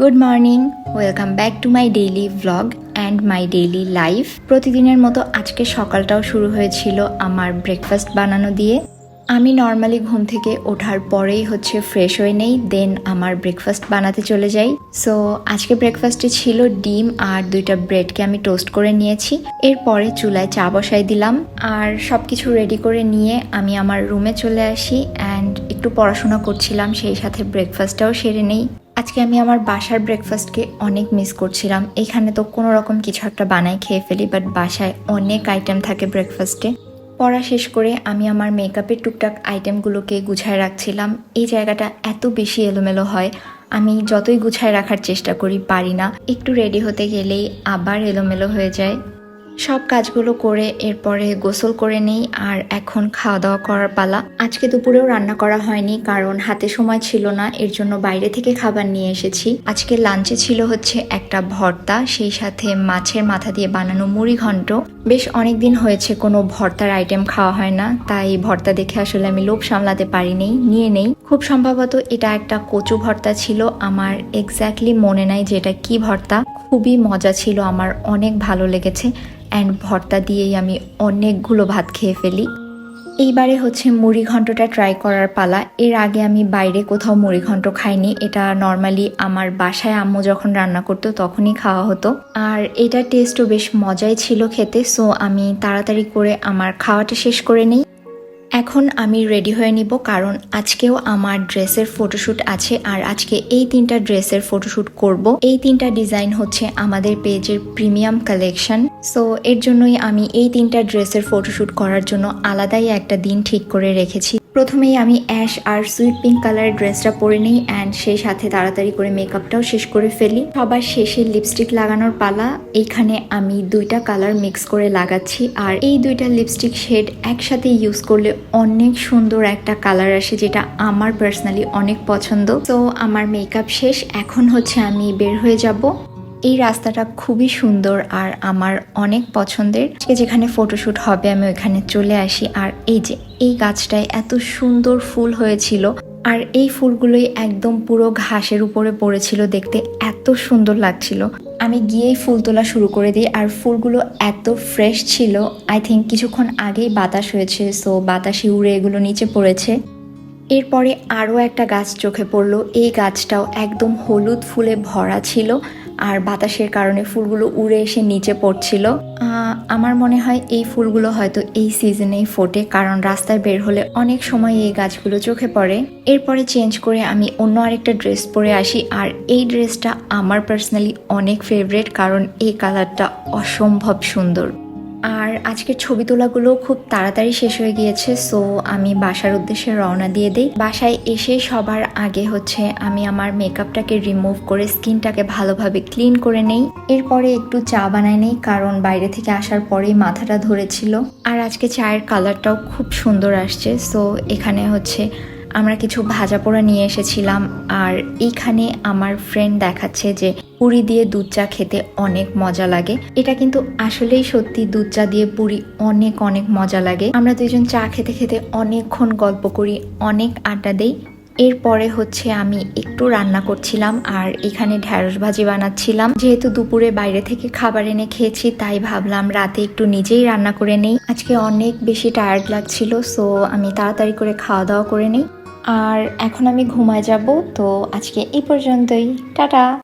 Good morning welcome back to my daily vlog and my daily life প্রতিদিনের মতো আজকে সকালটাও শুরু হয়েছিল আমার ব্রেকফাস্ট বানানো দিয়ে। আমি নর্মালি ঘুম থেকে ওঠার পরেই হচ্ছে ফ্রেশ হয়ে নেই দেন আমার ব্রেকফাস্ট বানাতে চলে যাই। সো আজকে ব্রেকফাস্টে ছিল ডিম আর দুইটা ব্রেডকে আমি টোস্ট করে নিয়েছি। এরপরে চুলায় চা বসাই দিলাম আর সব কিছু রেডি করে নিয়ে আমি আমার রুমে চলে আসি অ্যান্ড একটু পড়াশোনা করছিলাম, সেই সাথে ব্রেকফাস্টটাও সেরে নেই। আজকে আমি আমার বাসার ব্রেকফাস্টকে অনেক মিস করছিলাম। এখানে তো কোনো রকম কিছু একটা বানাই খেয়ে ফেলি বাট বাসায় অনেক আইটেম থাকে ব্রেকফাস্টে পড়া শেষ করে আমি আমার মেকআপের টুকটাক আইটেমগুলোকে গুছায় রাখছিলাম। এই জায়গাটা এত বেশি এলোমেলো হয়, আমি যতই গুছায় রাখার চেষ্টা করি পারি না। একটু রেডি হতে গেলেই আবার এলোমেলো হয়ে যায়। সব কাজগুলো করে এরপরে গোসল করে নেই আর এখন খাওয়া দাওয়া করার পালা। আজকে দুপুরেও রান্না করা হয়নি কারণ হাতে সময় ছিল না, এর জন্য বাইরে থেকে খাবার নিয়ে এসেছি। আজকে লাঞ্চে ছিল হচ্ছে একটা ভর্তা, সেই সাথে মাছের মাথা দিয়ে বানানো মুড়ি ঘন্ট বেশ অনেক দিন হয়েছে, কোনো ভর্তার আইটেম খাওয়া হয় না। তাই ভর্তা দেখে আসলে আমি লোভ সামলাতে পারিনি, নিয়ে নেই। খুব সম্ভবত এটা একটা কচু ভর্তা ছিল। আমার এক্স্যাক্টলি মনে নাই যে এটা কী ভর্তা। খুবই মজা ছিল, আমার অনেক ভালো লেগেছে। অ্যান্ড ভর্তা দিয়েই আমি অনেকগুলো ভাত খেয়ে ফেলি। এইবারে হচ্ছে মুড়ি ঘন্টটা ট্রাই করার পালা। এর আগে আমি বাইরে কোথাও মুড়ি ঘন্ট খাইনি। এটা নর্মালি আমার বাসায় আম্মু যখন রান্না করতো তখনই খাওয়া হতো। আর এটা টেস্টও বেশ মজাই ছিল খেতে সো আমি তাড়াতাড়ি করে আমার খাওয়াটা শেষ করে নিই। এখন আমি রেডি হয়ে নিব কারণ আজকেও আমার ড্রেসের ফটোশ্যুট আছে আর আজকে এই তিনটা ড্রেসের ফটোশ্যুট করব। এই তিনটা ডিজাইন হচ্ছে আমাদের পেজের প্রিমিয়াম কালেকশন সো এর জন্যই আমি এই তিনটা ড্রেসের ফটোশ্যুট করার জন্য আলাদাই একটা দিন ঠিক করে রেখেছি। প্রথমেই আমি অ্যাশ আর সুইট পিঙ্ক কালারের ড্রেসটা পরে নিই অ্যান্ড সেই সাথে তাড়াতাড়ি করে মেকআপটাও শেষ করে ফেলি। সবার শেষে লিপস্টিক লাগানোর পালা এইখানে আমি দুইটা কালার মিক্স করে লাগাচ্ছি, আর এই দুইটা লিপস্টিক শেড একসাথে ইউজ করলে অনেক সুন্দর একটা কালার আসে, যেটা আমার পার্সোনালি অনেক পছন্দ। তো আমার মেকআপ শেষ, এখন হচ্ছে আমি বের হয়ে যাব। এই রাস্তাটা খুবই সুন্দর আর আমার অনেক পছন্দের। যেখানে ফটোশ্যুট হবে, আমি ওইখানে চলে আসি। আর এই যে, এই গাছটায় এত সুন্দর ফুল হয়েছিল। আর এই ফুলগুলোই একদম পুরো ঘাসের উপরে পড়েছিল দেখতে। এত সুন্দর লাগছিল। আমি গিয়েই ফুল তোলা শুরু করে দিই। আর ফুলগুলো এত ফ্রেশ ছিল। আই থিঙ্ক কিছুক্ষণ আগেই বাতাস হয়েছে সো বাতাসে উড়ে এগুলো নিচে পড়েছে। এরপরে আরও একটা গাছ চোখে পড়ল। এই গাছটাও একদম হলুদ ফুলে ভরা ছিল আর বাতাসের কারণে ফুলগুলো উড়ে এসে নিচে পড়ছিল। আমার মনে হয় এই ফুলগুলো হয়তো এই সিজনেই ফোটে, কারণ রাস্তায় বের হলে অনেক সময় এই গাছগুলো চোখে পড়ে। এরপরে চেঞ্জ করে আমি অন্য আরেকটা ড্রেস পরে আসি, আর এই ড্রেসটা আমার পার্সোনালি অনেক ফেভারেট, কারণ এই কালারটা অসম্ভব সুন্দর। আর আজকের ছবি তোলাগুলো খুব তাড়াতাড়ি শেষ হয়ে গিয়েছে সো আমি বাসার উদ্দেশ্যে রওনা দিয়ে দিই। বাসায় এসে সবার আগে হচ্ছে আমি আমার মেকআপটাকে রিমুভ করে স্কিনটাকে ভালোভাবে ক্লিন করে নেই। এরপরে একটু চা বানাই নেই, কারণ বাইরে থেকে আসার পরেই মাথাটা ধরেছিল। আর আজকে চায়ের কালারটাও খুব সুন্দর আসছে সো এখানে হচ্ছে আমরা কিছু ভাজা পোড়া নিয়ে এসেছিলাম, আর এইখানে আমার ফ্রেন্ড দেখাচ্ছে যে পুরি দিয়ে দুধ চা খেতে অনেক মজা লাগে। এটা কিন্তু আসলেই সত্যি দুধ চা দিয়ে পুরি অনেক অনেক মজা লাগে। আমরা দুজন চা খেতে খেতে অনেকক্ষণ গল্প করি, অনেক আড্ডা দেই। এরপরে হচ্ছে আমি একটু রান্না করছিলাম আর এখানে ঢ্যাঁড়স ভাজি বানাচ্ছিলাম। যেহেতু দুপুরে বাইরে থেকে খাবার এনে খেয়েছি, তাই ভাবলাম রাতে একটু নিজেই রান্না করে নেই। আজকে অনেক বেশি টায়ার্ড লাগছিল সো আমি তাড়াতাড়ি করে খাওয়া দাওয়া করে নিই। আর এখন আমি ঘুমায় যাব তো আজকে এই পর্যন্তই। টাটা!